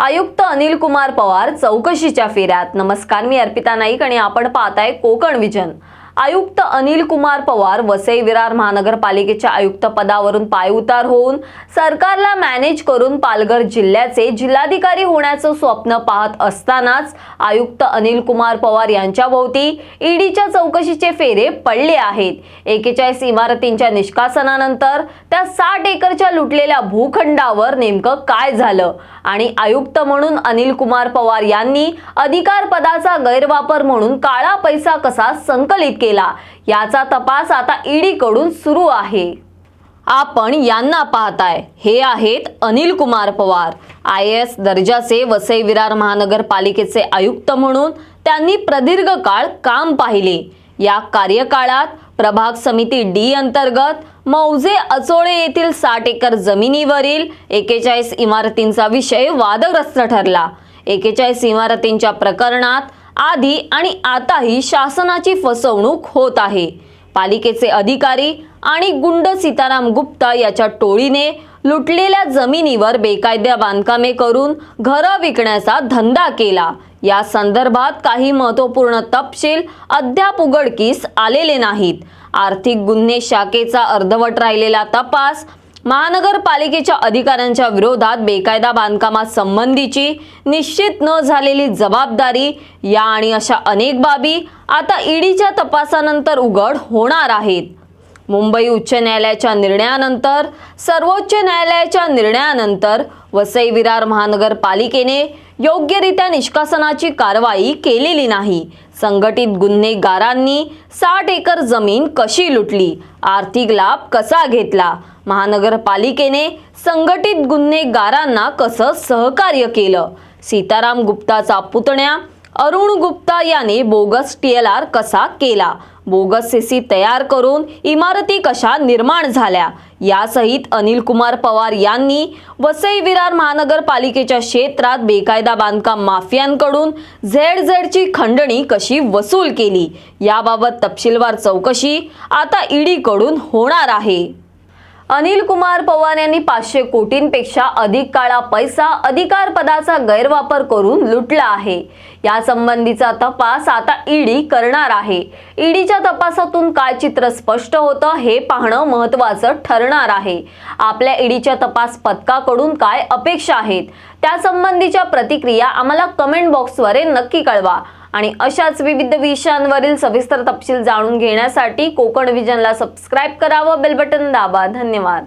आयुक्त अनिल कुमार पवार चौकशीच्या फेऱ्यात. नमस्कार मी अर्पिता नाईक आणि आपण पाहताय कोकण विजन. आयुक्त अनिल कुमार पवार वसई विरार महानगरपालिकेच्या आयुक्त पदावरून पायउतार होऊन सरकारला मॅनेज करून पालघर जिल्ह्याचे जिल्हाधिकारी होण्याचं स्वप्न पाहत असतानाच आयुक्त अनिल कुमार पवार यांच्या भोवती ईडीच्या चौकशीचे फेरे पडले आहेत. एकेचाळीस इमारतींच्या निष्कासनानंतर त्या साठ एकरच्या लुटलेल्या भूखंडावर नेमकं काय झालं? आणि आयुक्त म्हणून अनिल कुमार पवार यांनी अधिकार पदाचा गैरवापर म्हणून काळा पैसा कसा संकलित केला? केला. याचा तपास आता ईडीकडून सुरू आहे. आपण यांना पाहताय. हे आहेत अनिल कुमार पवार आय एस दर्जाचे वसई विरार महानगरपालिकेचे आयुक्त म्हणून त्यांनी प्रदीर्घ काळ काम पाहिले. या कार्यकाळात प्रभाग समिती डी अंतर्गत मौजे अचोळे येथील साठ एकर जमिनीवरील एकेचाळीस इमारतींचा विषय वादग्रस्त ठरला. एकेचाळीस इमारतींच्या प्रकरणात आधी आणि आताही शासनाची फसवणूक होत आहे. पालिकेचे अधिकारी आणि गुंड सीताराम गुप्ता याच्या टोळीने लुटलेल्या जमिनीवर बेकायदा बांधकामे करून घरं विकण्याचा धंदा केला. या संदर्भात काही महत्त्वपूर्ण तपशील अद्याप उघडकीस आलेले नाहीत. आर्थिक गुन्हे शाखेचा अर्धवट राहिलेला तपास महानगरपालिकेच्या अधिकाऱ्यांच्या विरोधात बेकायदा बांधकामासंबंधीची निश्चित न झालेली जबाबदारी या आणि अशा अनेक बाबी आता ईडीच्या तपासानंतर उघड होणार आहेत. मुंबई उच्च न्यायालयाच्या निर्णयानंतर सर्वोच्च न्यायालयाच्या निर्णयानंतर वसई विरार महानगरपालिकेने योग्यरित्या निष्कासनाची कारवाई केलेली नाही. संघटित गुन्हेगारांनी साठ एकर जमीन कशी लुटली? आर्थिक लाभ कसा घेतला? महानगरपालिकेने संघटित गुन्हेगारांना कसं सहकार्य केलं? सीताराम गुप्ताचा पुतण्या अरुण गुप्ता याने बोगस टी एल आर कसा केला? बोगस सीसी तयार करून इमारती कशा निर्माण झाल्या? यासहित अनिल कुमार पवार यांनी वसई विरार महानगरपालिकेच्या क्षेत्रात बेकायदा बांधकाम माफियांकडून झेड झेडची खंडणी कशी वसूल केली? याबाबत तपशीलवार चौकशी आता ईडीकडून होणार आहे. अनिल कुमार पवार यांनी पाचशे कोटींपेक्षा अधिक काळा पैसा अधिकार पदाचा गैरवापर करून लुटला आहे. या संबंधीचा तपास आता ईडी करणार आहे. ईडीच्या तपासातून काय चित्र स्पष्ट होतं हे पाहणं महत्वाचं ठरणार आहे. आपल्या ईडीच्या तपास पथकाकडून काय अपेक्षा आहेत? त्यासंबंधीच्या प्रतिक्रिया आम्हाला कमेंट बॉक्सद्वारे नक्की कळवा. आणि अशाच विविध विषयांवरील सविस्तर तपशील जाणून घेण्यासाठी कोकण विजनला सबस्क्राईब करावं बेल बटन दाबा. धन्यवाद.